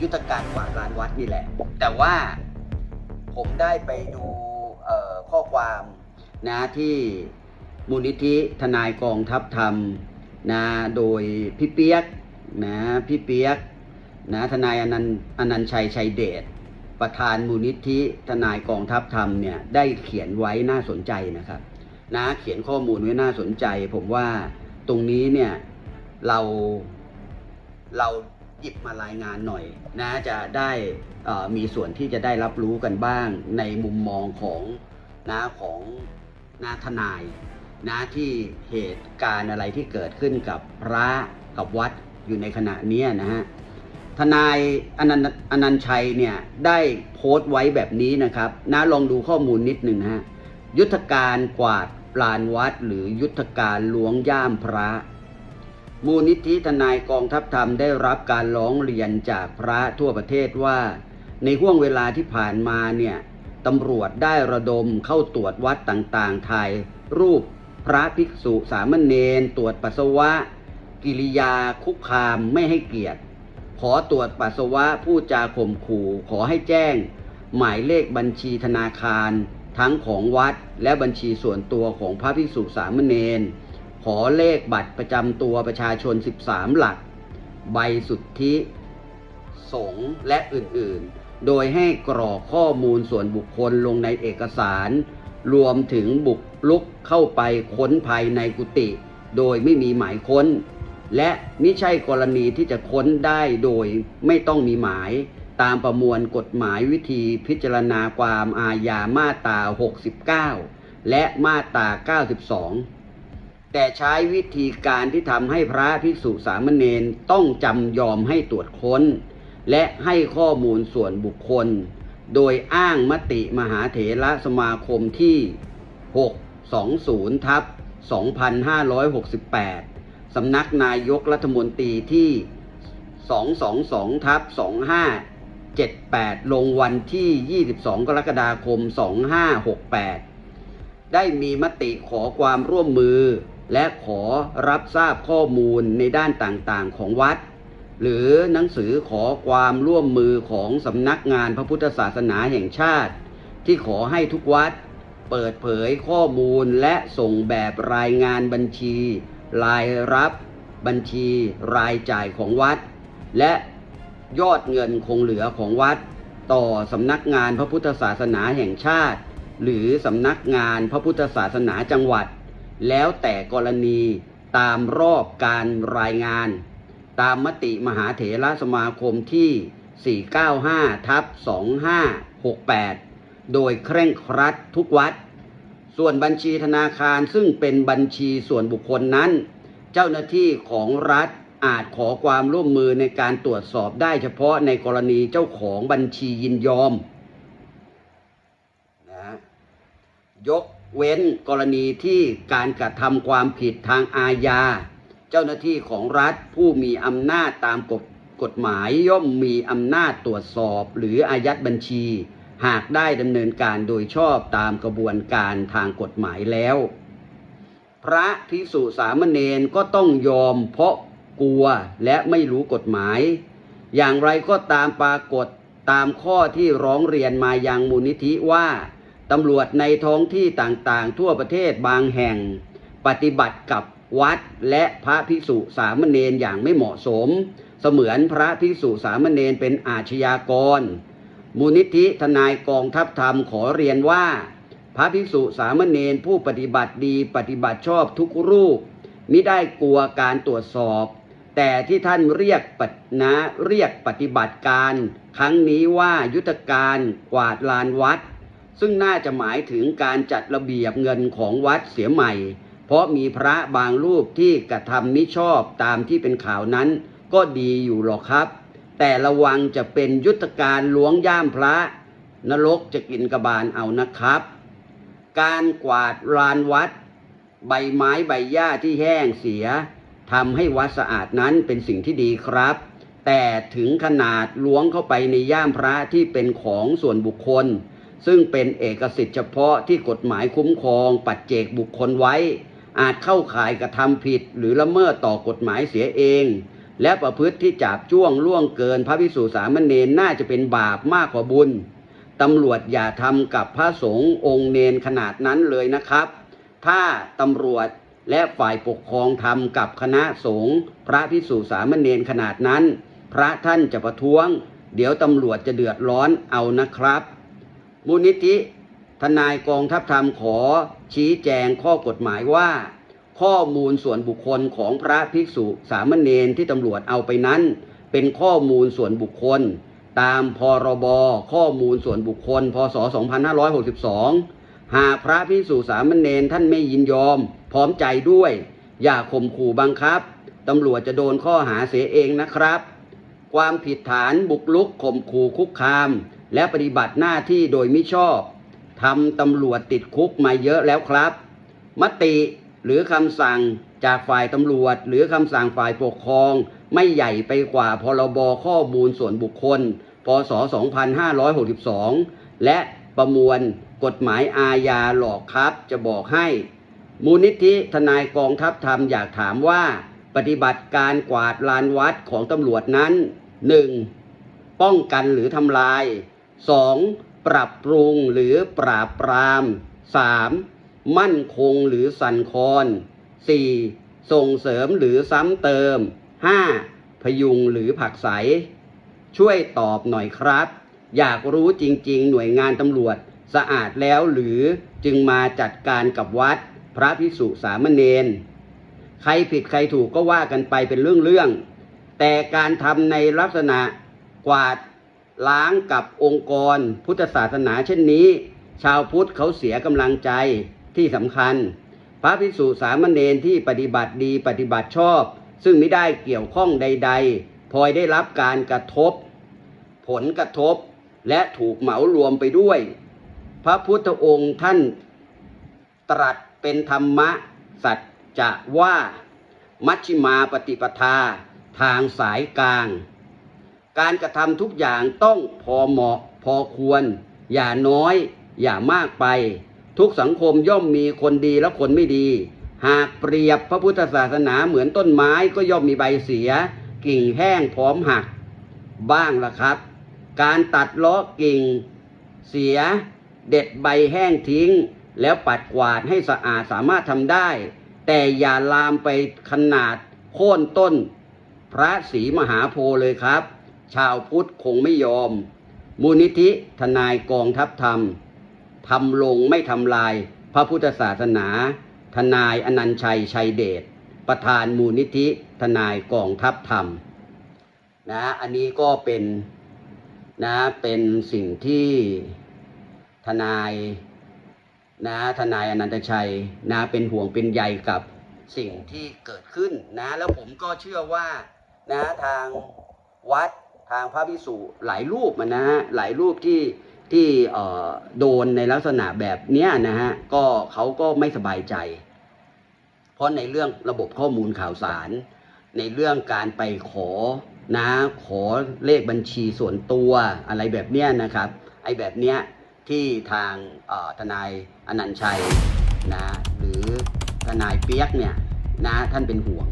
ยุทธการกวาดลานวัดนี่แหละ แต่ว่าผมได้ไปดูข้อความนะที่มูลนิธิทนายกองทัพธรรมนะโดยพี่เปียกนะพี่เปียกนะทนายอนันต์อนันชัยชัยเดชประธานมูลนิธิทนายกองทัพธรรมเนี่ยได้เขียนไว้น่าสนใจนะครับนะเขียนข้อมูลไว้น่าสนใจ ผมว่าตรงนี้เนี่ยเราเรา หยิบมารายงานหน่อยนะจะได้มีส่วนที่จะได้รับรู้กันบ้างในมุมมองของนะของนาทนายนะที่เหตุการณ์อะไรที่เกิดขึ้นกับพระกับวัดอยู่ในขณะนี้นะฮะทนายอนันต์อนันชัยเนี่ยได้โพสต์ไว้แบบนี้นะครับนะลองดูข้อมูลนิดหนึ่งนะฮะยุทธการกวาดปลานวัดหรือยุทธการล้วงย่ามพระ มูลนิธิทนายกองทัพธรรมได้รับการร้องเรียนจากพระทั่วประเทศว่า ในห่วงเวลาที่ผ่านมาเนี่ยตำรวจได้ระดมเข้าตรวจวัดต่างๆถ่ายรูปพระภิกษุสามเณรตรวจปัสสาวะ กิริยาคุกคามไม่ให้เกียรติ ขอตรวจปัสสาวะผู้จาข่มขู่ขอให้แจ้ง หมายเลขบัญชีธนาคาร ทั้งของวัดและบัญชีส่วนตัวของพระภิกษุสามเณร ขอเลขบัตรประจำตัวประชาชน 13 หลัก ใบสุทธิสงและอื่นๆ โดยให้กรอกข้อมูลส่วนบุคคลลงในเอกสาร รวมถึงบุกลุกเข้าไปค้นภายในกุฏิโดยไม่มีหมายค้น และไม่ใช่กรณีที่จะค้นได้โดยไม่ต้องมีหมายตามประมวลกฎหมายวิธีพิจารณาความอาญามาตรา 69 และมาตรา 92 แต่ใช้วิธีการที่ทำให้พระภิกษุสามเณรต้องจำยอมให้ตรวจค้น และให้ข้อมูลส่วนบุคคล โดยอ้างมติมหาเถระสมาคมที่ 620ทับ2568 สำนักนายกรัฐมนตรีที่ 222ทับ2578 ลงวันที่ 22 กรกฎาคม 2568ได้มีมติขอความร่วมมือ และขอรับทราบข้อมูลในด้านต่างๆของวัด หรือหนังสือขอความร่วมมือของสำนักงานพระพุทธศาสนาแห่งชาติ ที่ขอให้ทุกวัด เปิดเผยข้อมูลและส่งแบบรายงานบัญชี รายรับบัญชีรายจ่ายของวัด และยอดเงินคงเหลือของวัด ต่อสำนักงานพระพุทธศาสนาแห่งชาติ หรือสำนักงานพระพุทธศาสนาจังหวัด แล้วแต่กรณีตามรอบการรายงาน ตามมติมหาเถรสมาคมที่ 495ทับ2568 โดยเคร่งครัดทุกวัด ส่วนบัญชีธนาคารซึ่งเป็นบัญชีส่วนบุคคลนั้น เจ้าหน้าที่ของรัฐอาจขอความร่วมมือในการตรวจสอบได้เฉพาะในกรณีเจ้าของบัญชียินยอมนะยก เว้นกรณีที่การกระทำความผิดทางอาญา เจ้าหน้าที่ของรัฐผู้มีอำนาจตามกฎกฎหมายย่อมมีอำนาจตรวจสอบ หรืออายัดบัญชี หากได้ดำเนินการโดยชอบตามกระบวนการทางกฎหมายแล้ว พระภิกษุสามเณรก็ต้องยอมเพราะกลัวและไม่รู้กฎหมาย อย่างไรก็ตามปรากฏตามข้อที่ร้องเรียนมายังมูลนิธิว่า ตำรวจในท้องที่ต่างๆ ทั่วประเทศบางแห่ง ปฏิบัติกับวัดและพระภิกษุสามเณรอย่างไม่เหมาะสม เสมือนพระภิกษุสามเณรเป็นอาชญากร มูลนิธิทนายกองทัพธรรมขอเรียนว่า พระภิกษุสามเณรผู้ปฏิบัติดีปฏิบัติชอบทุกรูปมิได้กลัวการตรวจสอบ แต่ที่ท่านเรียกปฏินะเรียกปฏิบัติการ ครั้งนี้ว่ายุทธการกวาดลานวัด ซึ่งน่าจะหมายถึงการจัดระเบียบเงินของวัดเสียใหม่ เพราะมีพระบางรูปที่กระทำมิชอบตามที่เป็นข่าวนั้น ก็ดีอยู่หรอกครับ แต่ระวังจะเป็นยุทธการล้วงย่ามพระ นรกจะกินกระบาลเอานะครับ การกวาดลานวัด ใบไม้ใบหญ้าที่แห้งเสียทำให้วัดสะอาดนั้นเป็นสิ่งที่ดีครับ แต่ถึงขนาดล้วงเข้าไปในย่ามพระที่เป็นของส่วนบุคคล ซึ่งเป็นเอกสิทธิ์เฉพาะที่กฎหมายคุ้มครอง ปัจเจกบุคคลไว้ อาจเข้าข่ายกระทำผิด หรือละเมิดต่อกฎหมายเสียเอง และประพฤติที่จาบจ้วงล่วงเกินพระพิสุสามเณรน่าจะเป็นบาปมากกว่าบุญตำรวจอย่าทำกับพระสงฆ์องค์เนนขนาดนั้นเลยนะครับ ถ้าตำรวจและฝ่ายปกครองทำกับคณะสงฆ์พระพิสุสามเณรขนาดนั้น พระท่านจะประท้วง เดี๋ยวตำรวจจะเดือดร้อนเอานะครับ มูลนิธิทนายกองทัพธรรมขอชี้แจงข้อกฎหมายว่า ข้อมูลส่วนบุคคลของพระภิกษุสามเณรที่ตำรวจเอาไปนั้น เป็นข้อมูลส่วนบุคคล ตามพรบข้อมูลส่วนบุคคล พศ 2562 หากพระภิกษุสามเณรท่านไม่ยินยอม พร้อมใจด้วย อย่าข่มขู่บังคับตำรวจจะโดนข้อหาเสียเองนะครับ ความผิดฐานบุกลุกข่มขู่คุกคาม และปฏิบัติหน้าที่โดยมิชอบทำตำรวจติดคุกมาเยอะแล้วครับ มติหรือคำสั่งจากฝ่ายตำรวจ หรือคำสั่งฝ่ายปกครอง ไม่ใหญ่ไปกว่าพรบข้อมูลส่วนบุคคล พศ 2562 และประมวลกฎหมายอาญาหลอกครับ จะบอกให้ มูลนิธิทนายกองทัพธรรมอยากถามว่า ปฏิบัติการกวาดลานวัดของตำรวจนั้น 1. ป้องกันหรือทำลาย 2. ปรับปรุงหรือปราบปราม 3. มั่นคงหรือสั่นคลอน 4. ส่งเสริมหรือซ้ำเติม 5. พยุงหรือผักไสช่วยตอบหน่อยครับ อยากรู้จริงๆ หน่วยงานตำรวจสะอาดแล้วหรือจึงมาจัดการกับวัด พระพิสุสามเณรใครผิดใครถูกก็ว่ากันไปเป็นเรื่องๆแต่การทำในลักษณะกวาด ล้างกับองค์กรพุทธศาสนาเช่นนี้ ชาวพุทธเขาเสียกำลังใจที่สำคัญ พระภิกษุสามเณรที่ปฏิบัติดีปฏิบัติชอบ ซึ่งไม่ได้เกี่ยวข้องใด ๆพลอยได้รับการกระทบ ผลกระทบและถูกเหมารวมไปด้วย พระพุทธองค์ท่านตรัสเป็นธรรมะ สัจจะว่า มัชฌิมาปฏิปทา ทางสายกลาง การกระทำทุกอย่างต้องพอเหมาะพอควร อย่าน้อย อย่ามากไป ทุกสังคมย่อมมีคนดีและคนไม่ดี หากเปรียบพระพุทธศาสนาเหมือนต้นไม้ก็ย่อมมีใบเสีย กิ่งแห้งพร้อมหัก บ้างละครับ การตัดล้อกิ่งเสีย เด็ดใบแห้งทิ้ง แล้วปัดกวาดให้สะอาดสามารถทำได้ แต่อย่าลามไปขนาดโค่นต้น พระศรีมหาโพเลยครับ ชาวพุทธคงไม่ยอม มูลนิธิทนายกองทัพธรรมทำลงไม่ทำลายพระพุทธศาสนา ทนายอนันตชัยชัยเดชประธานมูลนิธิทนายกองทัพธรรมนะอันนี้ก็เป็นนะเป็นสิ่งที่ทนายนะทนายอนันตชัยนะเป็นห่วงเป็นใยกับสิ่งที่เกิดขึ้นนะแล้วผมก็เชื่อว่านะทางวัด ทางพระพิสุหลายรูปนะฮะหลายรูปที่ที่โดนในลักษณะแบบเนี้ยนะฮะก็เขาก็ไม่สบายใจ เพราะในเรื่องระบบข้อมูลข่าวสาร ในเรื่องการไปขอนะขอเลขบัญชีส่วนตัวอะไรแบบเนี้ยนะครับไอ้แบบเนี้ยที่ทางทนายอนันต์ชัยนะหรือทนายเปียกเนี่ยนะท่านเป็นห่วง